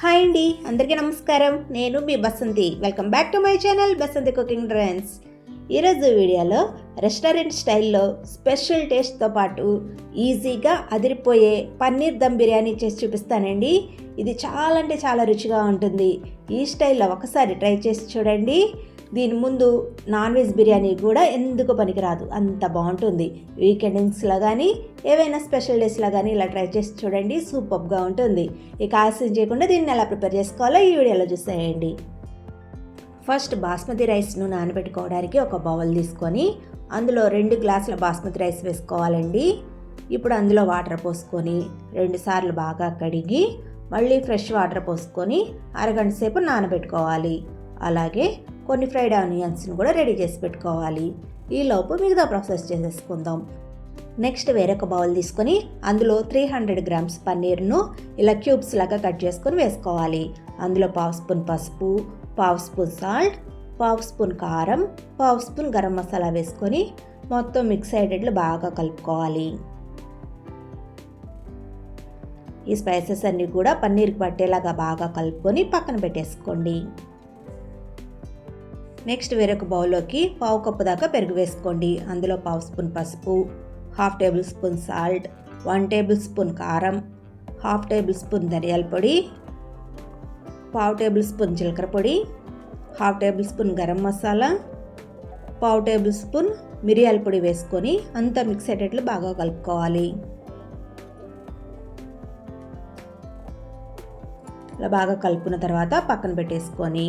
Hi అండి అందరికీ నమస్కారం. నేను మీ Basanti. Welcome back to my channel Basanti cooking trends ఈరోజు వీడియోలో రెస్టారెంట్ స్టైల్లో స్పెషల్ టేస్ట్తో పాటు ఈజీగా అదిరిపోయే పన్నీర్ దమ్ బిర్యానీ చేసి చూపిస్తానండి. ఇది చాలా అంటే చాలా రుచిగా ఉంటుంది. ఈ స్టైల్లో ఒకసారి ట్రై చేసి చూడండి. దీని ముందు నాన్ వెజ్ బిర్యానీ కూడా ఎందుకు పనికిరాదు? అంత బాగుంటుంది. వీకెండింగ్స్లో కానీ ఏవైనా స్పెషల్ డేస్లో కానీ ఇలా ట్రై చేసి చూడండి సూపర్గా ఉంటుంది. ఇక ఆలస్యం చేయకుండా దీన్ని ఎలా ప్రిపేర్ చేసుకోవాలో ఈ వీడియోలో చూసేయండి. ఫస్ట్ బాస్మతి రైస్ను నానబెట్టుకోవడానికి ఒక బౌల్ తీసుకొని అందులో రెండు గ్లాసుల బాస్మతి రైస్ వేసుకోవాలండి. ఇప్పుడు అందులో వాటర్ పోసుకొని రెండు సార్లు బాగా కడిగి మళ్ళీ ఫ్రెష్ వాటర్ పోసుకొని అరగంట సేపు నానబెట్టుకోవాలి. అలాగే కొన్ని ఫ్రైడ్ ఆనియన్స్ని కూడా రెడీ చేసి పెట్టుకోవాలి. ఈలోపు మిగతా ప్రాసెస్ చేసేసుకుందాం. నెక్స్ట్ వేరొక బౌల్ తీసుకొని అందులో త్రీ హండ్రెడ్ గ్రామ్స్ పన్నీర్ను ఇలా క్యూబ్స్ లాగా కట్ చేసుకొని వేసుకోవాలి. అందులో పావు స్పూన్ పసుపు పావు స్పూన్ సాల్ట్ పావు స్పూన్ కారం పావు స్పూన్ గరం మసాలా వేసుకొని మొత్తం మిక్స్ అయ్యేటట్లు బాగా కలుపుకోవాలి. ఈ స్పైసెస్ అన్నీ కూడా పన్నీర్కి పట్టేలాగా బాగా కలుపుకొని పక్కన పెట్టేసుకోండి. నెక్స్ట్ వేరొక బౌల్లోకి పావు కప్పు దాకా పెరుగు వేసుకోండి. అందులో పావు స్పూన్ పసుపు half tablespoon salt one tablespoon కారం హాఫ్ టేబుల్ స్పూన్ ధనియాల పొడి పావు టేబుల్ స్పూన్ జీలకర్ర పొడి half tablespoon garam masala పావు టేబుల్ స్పూన్ మిరియాల పొడి వేసుకొని అంతా మిక్స్ అయ్యేటట్లు బాగా కలుపుకోవాలి. ఇలా బాగా కలుపుకున్న తర్వాత పక్కన పెట్టేసుకొని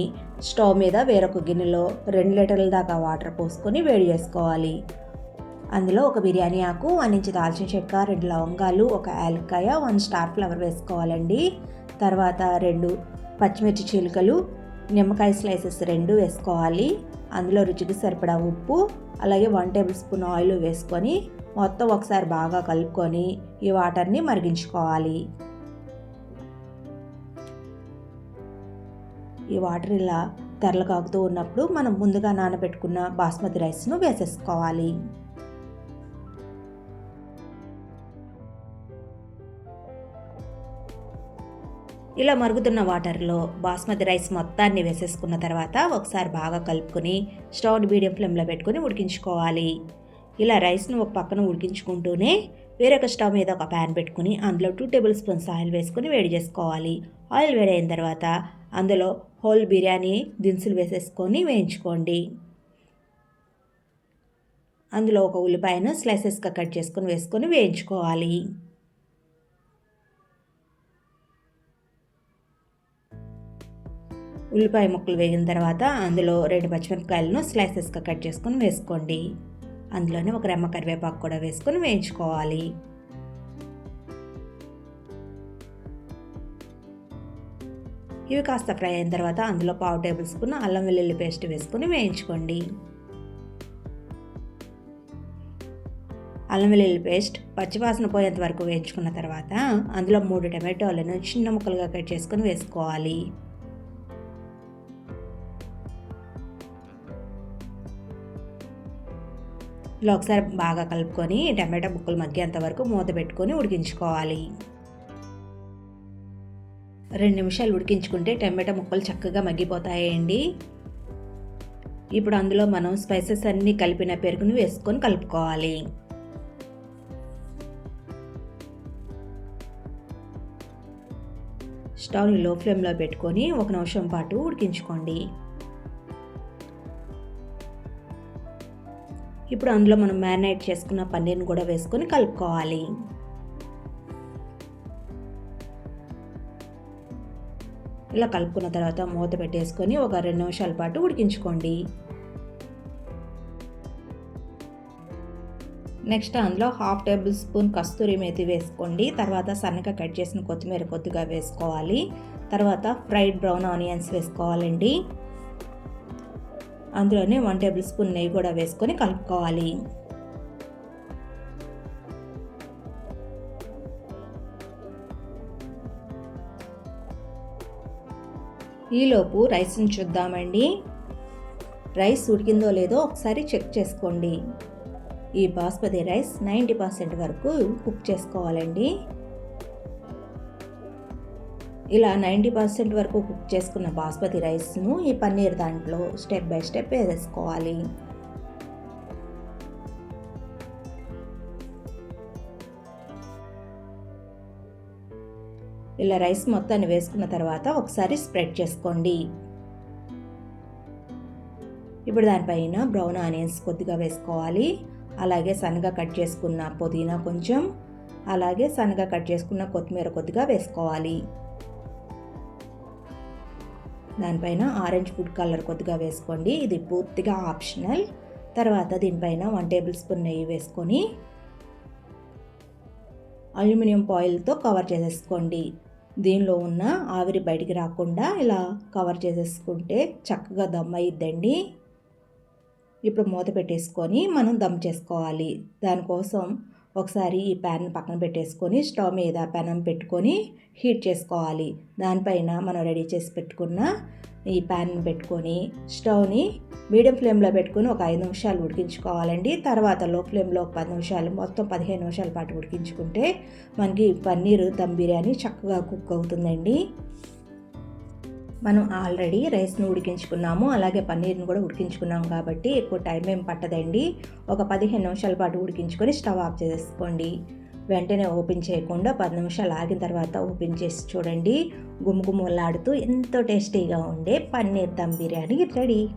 స్టవ్ మీద వేరొక గిన్నెలో రెండు లీటర్ల దాకా వాటర్ పోసుకొని వేడి చేసుకోవాలి. అందులో ఒక బిర్యానీ ఆకు వన్ ఇంచు దాల్చిన చెక్క రెండు లవంగాలు ఒక యాలక్కాయ వన్ స్టార్ ఫ్లవర్ వేసుకోవాలండి. తర్వాత రెండు పచ్చిమిర్చి చిలుకలు నిమ్మకాయ స్లైసెస్ రెండు వేసుకోవాలి. అందులో రుచికి సరిపడా ఉప్పు అలాగే వన్ టేబుల్ స్పూన్ ఆయిల్ వేసుకొని మొత్తం ఒకసారి బాగా కలుపుకొని ఈ వాటర్ని మరిగించుకోవాలి. ఈ వాటర్ ఇలా తెరలు కాగుతూ ఉన్నప్పుడు మనం ముందుగా నానబెట్టుకున్న బాస్మతి రైస్ను వేసేసుకోవాలి. ఇలా మరుగుతున్న వాటర్లో బాస్మతి రైస్ మొత్తాన్ని వేసేసుకున్న తర్వాత ఒకసారి బాగా కలుపుకొని స్టవ్ మీడియం ఫ్లేమ్లో పెట్టుకొని ఉడికించుకోవాలి. ఇలా రైస్ను ఒక పక్కన ఉడికించుకుంటూనే వేరొక స్టవ్ మీద ఒక ప్యాన్ పెట్టుకుని అందులో టూ టేబుల్ స్పూన్స్ ఆయిల్ వేసుకుని వేడి చేసుకోవాలి. ఆయిల్ వేడైన తర్వాత అందులో హోల్ బిర్యానీ దినుసులు వేసేసుకొని వేయించుకోండి. అందులో ఒక ఉల్లిపాయను స్లైసెస్గా కట్ చేసుకొని వేసుకొని వేయించుకోవాలి. ఉల్లిపాయ ముక్కలు వేగిన తర్వాత అందులో రెండు పచ్చిమిరపకాయలను స్లైసెస్గా కట్ చేసుకొని వేసుకోండి. అందులోనే ఒక రెమ్మ కరివేపాకు కూడా వేసుకొని వేయించుకోవాలి. ఇవి కాస్త ఫ్రై అయిన తర్వాత అందులో పావు టేబుల్ స్పూన్ అల్లం వెల్లుల్లి పేస్ట్ వేసుకొని వేయించుకోండి. అల్లం వెల్లుల్లి పేస్ట్ పచ్చివాసన పోయేంత వరకు వేయించుకున్న తర్వాత అందులో మూడు టమాటోలను చిన్న ముక్కలుగా కట్ చేసుకొని వేసుకోవాలి. ఇలా ఒకసారి బాగా కలుపుకొని టమాటా ముక్కలు మగ్గేంత వరకు మూత పెట్టుకొని ఉడికించుకోవాలి. రెండు నిమిషాలు ఉడికించుకుంటే టమాటా ముక్కలు చక్కగా మగ్గిపోతాయండి. ఇప్పుడు అందులో మనం స్పైసెస్ అన్నీ కలిపిన పెరుగును వేసుకొని కలుపుకోవాలి. స్టవ్ని లో ఫ్లేమ్లో పెట్టుకొని ఒక నిమిషం పాటు ఉడికించుకోండి. ఇప్పుడు అందులో మనం మ్యారినేట్ చేసుకున్న పన్నీర్ని కూడా వేసుకొని కలుపుకోవాలి. ఇలా కలుపుకున్న తర్వాత మూత పెట్టేసుకొని ఒక రెండు నిమిషాల పాటు ఉడికించుకోండి. నెక్స్ట్ అందులో half tablespoon kasuri methi వేసుకోండి. తర్వాత సన్నగా కట్ చేసిన కొత్తిమీర కొద్దిగా వేసుకోవాలి. తర్వాత ఫ్రైడ్ బ్రౌన్ ఆనియన్స్ వేసుకోవాలండి. అందులోనే వన్ టేబుల్ స్పూన్ నెయ్యి కూడా వేసుకొని కలుపుకోవాలి. ఈలోపు రైస్ని చూద్దామండి. రైస్ ఉడికిందో లేదో ఒకసారి చెక్ చేసుకోండి. ఈ బాస్మతి రైస్ నైంటీ పర్సెంట్ వరకు కుక్ చేసుకోవాలండి. ఇలా నైంటీ పర్సెంట్ వరకు కుక్ చేసుకున్న బాస్మతి రైస్ను ఈ పన్నీర్ దాంట్లో స్టెప్ బై స్టెప్ వేసేసుకోవాలి. ఇలా రైస్ మొత్తాన్ని వేసుకున్న తర్వాత ఒకసారి స్ప్రెడ్ చేసుకోండి. ఇప్పుడు దానిపైన బ్రౌన్ ఆనియన్స్ కొద్దిగా వేసుకోవాలి. అలాగే సన్నగా కట్ చేసుకున్న పుదీనా కొంచెం అలాగే సన్నగా కట్ చేసుకున్న కొత్తిమీర కొద్దిగా వేసుకోవాలి. దానిపైన ఆరెంజ్ ఫుడ్ కలర్ కొద్దిగా వేసుకోండి. ఇది పూర్తిగా ఆప్షనల్. తర్వాత దీనిపైన వన్ టేబుల్ స్పూన్ నెయ్యి వేసుకొని అల్యూమినియం ఫాయిల్తో కవర్ చేసేసుకోండి. దీనిలో ఉన్న ఆవిరి బయటికి రాకుండా ఇలా కవర్ చేసేసుకుంటే చక్కగా దమ్ అయిద్దండి. ఇప్పుడు మూత పెట్టేసుకొని మనం దమ్ చేసుకోవాలి. దానికోసం ఒకసారి ఈ ప్యాన్ పక్కన పెట్టేసుకొని స్టవ్ మీద పెనం పెట్టుకొని హీట్ చేసుకోవాలి. దానిపైన మనం రెడీ చేసి పెట్టుకున్న ఈ ప్యాన్ పెట్టుకొని స్టవ్ని మీడియం ఫ్లేమ్లో పెట్టుకొని ఒక ఐదు నిమిషాలు ఉడికించుకోవాలండి. తర్వాత లో ఫ్లేమ్లో ఒక పది నిమిషాలు మొత్తం పదిహేను నిమిషాల పాటు ఉడికించుకుంటే మనకి పన్నీరు దమ్ బిర్యానీ చక్కగా కుక్ అవుతుందండి. మనం ఆల్రెడీ రైస్ను ఉడికించుకున్నాము. అలాగే పన్నీర్ని కూడా ఉడికించుకున్నాము కాబట్టి ఎక్కువ టైం ఏం పట్టదండి. ఒక పదిహేను నిమిషాల పాటు ఉడికించుకొని స్టవ్ ఆఫ్ చేసుకోండి వెంటనే ఓపెన్ చేయకుండా పది నిమిషాలు ఆగిన తర్వాత ఓపెన్ చేసి చూడండి. గుమగుమలాడుతూ ఎంతో టేస్టీగా ఉండే పన్నీర్ దమ్ బిర్యానీ రెడీ.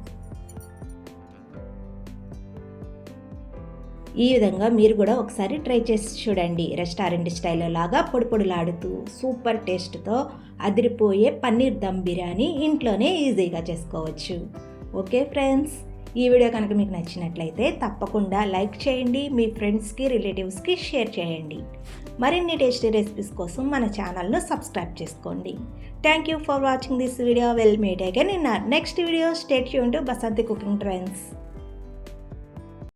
ఈ విధంగా మీరు కూడా ఒకసారి ట్రై చేసి చూడండి. రెస్టారెంట్ స్టైల్లో లాగా పొడి పొడిలాడుతూ సూపర్ టేస్ట్తో అదిరిపోయే పన్నీర్ దమ్ బిర్యానీ ఇంట్లోనే ఈజీగా చేసుకోవచ్చు. ఓకే ఫ్రెండ్స్ ఈ వీడియో కనుక మీకు నచ్చినట్లయితే తప్పకుండా లైక్ చేయండి మీ ఫ్రెండ్స్కి రిలేటివ్స్కి షేర్ చేయండి. మరిన్ని టేస్టీ రెసిపీస్ కోసం మన ఛానల్ను సబ్స్క్రైబ్ చేసుకోండి. Thank you for watching this video. We'll meet again in next video stay Yoon to Basanti cooking trends